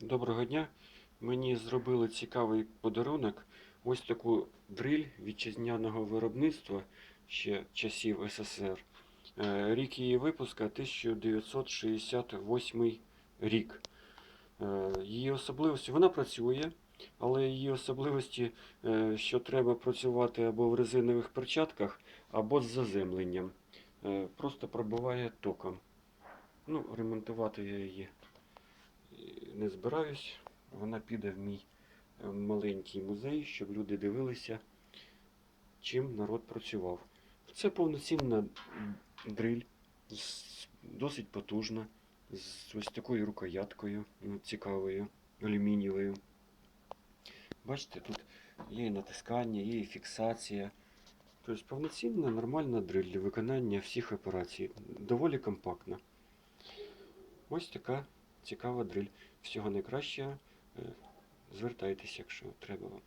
Доброго дня. Мені зробили цікавий подарунок. Ось таку дриль вітчизняного виробництва ще часів СССР. Е, Рік її випуска 1968 рік. Е, Її особливості вона працює, але її особливості, е, що треба працювати або в резинових перчатках, або з заземленням. Просто пробиває током. Ну, ремонтувати я її не збираюсь. Вона піде в мій е, маленький музей, щоб люди дивилися, чим народ працював. Це повноцінна дриль, досить потужна, з ось такою рукояткою ну, цікавою, алюмінієвою. Бачите, тут є і натискання, є і фіксація. Тобто повноцінна нормальна дриль для виконання всіх операцій. Доволі компактна. Ось така цікава дриль. Всього найкращого. Е, Звертайтеся, якщо треба вам.